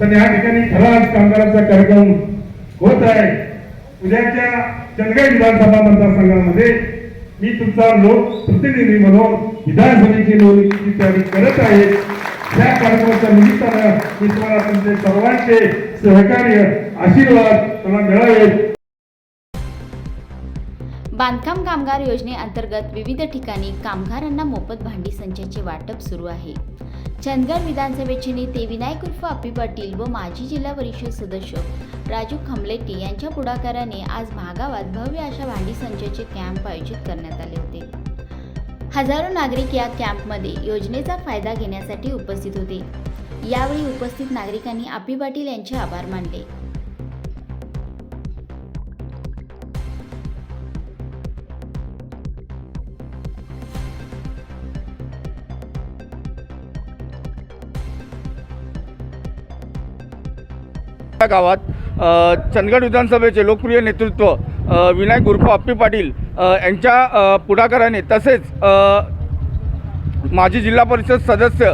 पण या ठिकाणी खरा कामगारांचा कार्यक्रम होत आहे. उद्याच्या चंदगड विधानसभा मतदारसंघामध्ये मी तुमचा लोक प्रतिनिधी म्हणून विधानसभेची निवडणुकीची तयारी करत आहे. त्या कार्यक्रमाच्या निमित्तानं मी तुम्हाला तुमचे सर्वांचे सहकार्य आशीर्वाद मला मिळावे. बांधकाम कामगार योजनेअंतर्गत विविध ठिकाणी कामगारांना मोफत भांडी संचाचे वाटप सुरू आहे. चंदगड विधानसभेचे नेते विनायक उर्फ अप्पी पाटील व माजी जिल्हा परिषद सदस्य राजू खमलेटी यांच्या पुढाकाराने आज महागावात भव्य अशा भांडी संचाचे कॅम्प आयोजित करण्यात आले होते. हजारो नागरिक या कॅम्पमध्ये योजनेचा फायदा घेण्यासाठी उपस्थित होते. यावेळी उपस्थित नागरिकांनी अप्पी पाटील यांचे आभार मानले. या गावात चंदगड विधानसभेचे लोकप्रिय नेतृत्व विनायक उर्फ आप्पी पाटील यांच्या पुढाकाराने तसेच माजी जिल्हा परिषद सदस्य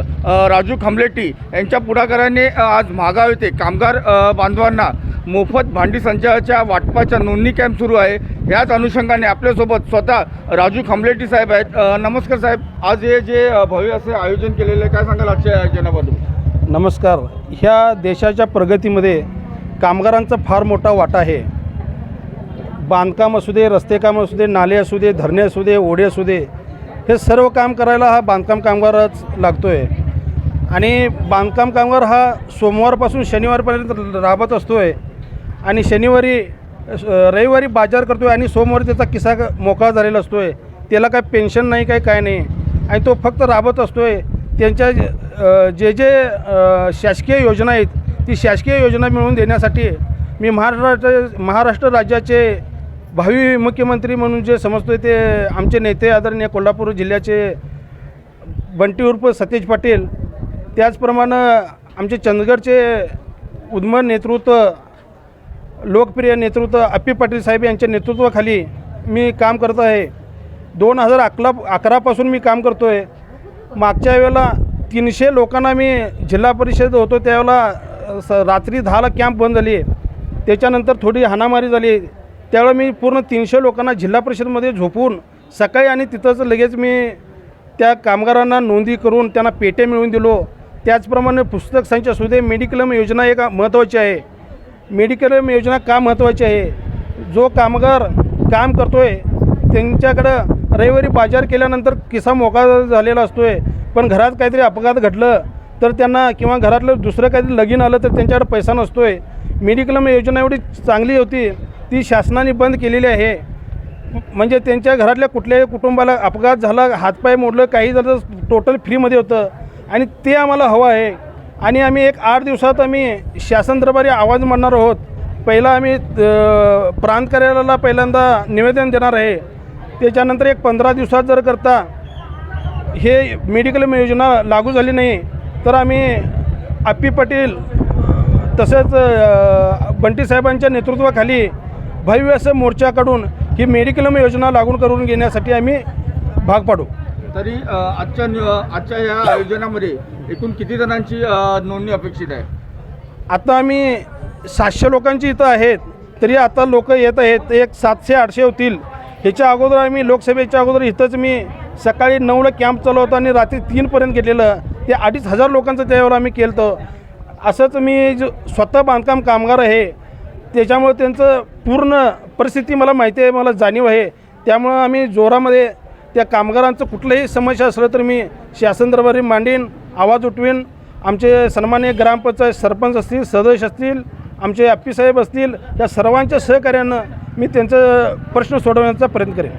राजू खमलेटी यांच्या पुढाकाराने आज महागाव येथे कामगार बांधवांना मोफत भांडी संचयाच्या वाटपाच्या नोंदणी कॅम्प सुरू आहे. याच अनुषंगाने आपल्यासोबत स्वतः राजू खमलेटी साहेब आहेत. नमस्कार साहेब. आज हे जे भव्य असे आयोजन केलेले आहे काय सांगाल आजच्या आयोजनाबद्दल नमस्कार. ह्या देशाच्या प्रगतीमध्ये कामगारांचा फार मोठा वाटा आहे. बांधकाम असू दे रस्ते काम असू दे नाले असू दे धरणे असू दे ओढे असू दे हे सर्व काम करायला हा बांधकाम कामगारच लागतो आहे आणि बांधकाम कामगार हा सोमवारपासून शनिवारपर्यंत राबत असतो आहे आणि शनिवारी रविवारी बाजार करतो आहे आणि सोमवारी त्याचा किस्सा मोकळा झालेला असतो आहे त्याला काय पेन्शन नाही काय काय नाही. आणि तो फक्त राबत असतो आहे त्यांच्या जे- जे शासकीय योजना आहेत ती शासकीय योजना मिळवून देण्यासाठी मी महाराष्ट्र महाराष्ट्र राज्याचे भावी मुख्यमंत्री म्हणून जे समजतो ते आमचे नेते आदरणीय कोल्हापूर जिल्ह्याचे बंटी उर्फ सतीश पाटील त्याचप्रमाणे आमचे चंदगडचे उद्मन नेतृत्व लोकप्रिय नेतृत्व अप्पी पाटील साहेब यांच्या नेतृत्वाखाली मी काम करत आहे. दोन हजार अकरा अकरापासून मी काम करतो आहे मागच्या वेळेला तीनशे लोकांना मी जिल्हा परिषद होतो त्यावेळेला स रात्री दहाला कॅम्प बंद झाली त्याच्यानंतर थोडी हाणामारी झाली त्यावेळेला मी पूर्ण तीनशे लोकांना जिल्हा परिषदमध्ये झोपून सकाळी आणि तिथंच लगेच मी त्या कामगारांना नोंदी करून त्यांना पेटे मिळवून दिलो. त्याचप्रमाणे पुस्तक संच असू दे मेडिक्लेम योजना एक महत्त्वाची आहे. मेडिक्लेम योजना का महत्त्वाची आहे? जो कामगार काम करतो आहे त्यांच्याकडं रविवारी बाजार केल्यानंतर किसा मोकळा झालेला असतो आहे पण घरात काहीतरी अपघात घडलं तर त्यांना किंवा घरातलं दुसरं काहीतरी लगीन आलं तर त्यांच्याकडे पैसा नसतो आहे मेडिक्लेम योजना एवढी चांगली होती ती शासनाने बंद केलेली आहे. म्हणजे त्यांच्या घरातल्या कुठल्याही कुटुंबाला अपघात झाला हातपाय मोडलं काही झालं टोटल फ्रीमध्ये होतं. आणि ते आम्हाला हवं आहे. आणि आम्ही एक आठ दिवसात आम्ही शासन दरबारी आवाज मांडणार आहोत. पहिला आम्ही प्रांत कार्यालयाला पहिल्यांदा निवेदन देणार आहे. त्याच्यानंतर एक पंधरा दिवसात जर करता हे मेडिकल योजना लागू झाली नाही तर आम्ही अप्पी पाटील तसेच बंटी साहेबांच्या नेतृत्वाखाली भव्य असं मोर्चा काढून ही मेडिक्लेम योजना लागू करून घेण्यासाठी आम्ही भाग पाडू. तरी आजच्या आजच्या या आयोजनामध्ये एकूण किती जणांची नोंदणी अपेक्षित आहे? आता आम्ही सातशे लोकांची इथं आहेत तरी आता लोक येत आहेत एक सातशे आठशे होतील. ह्याच्या अगोदर आम्ही लोकसभेच्या अगोदर इथंच मी सकाळी नऊला कॅम्प चालवतो आणि रात्री तीनपर्यंत घेतलेलं ते अडीच हजार लोकांचं त्यावेळेला आम्ही केलं होतं असंच मी जो स्वतः बांधकाम कामगार आहे त्याच्यामुळे त्यांचं पूर्ण परिस्थिती मला माहिती आहे मला जाणीव आहे. त्यामुळं आम्ही जोरामध्ये त्या कामगारांचं कुठलंही समस्या असलं तर मी शासन दरबारी मांडीन आवाज उठवीन. आमचे सन्मान्य ग्रामपंचायत सरपंच असतील सदस्य असतील आमचे अप्पी साहेब असतील या सर्वांच्या सहकार्यानं मी त्यांचं प्रश्न सोडवण्याचा प्रयत्न करेन.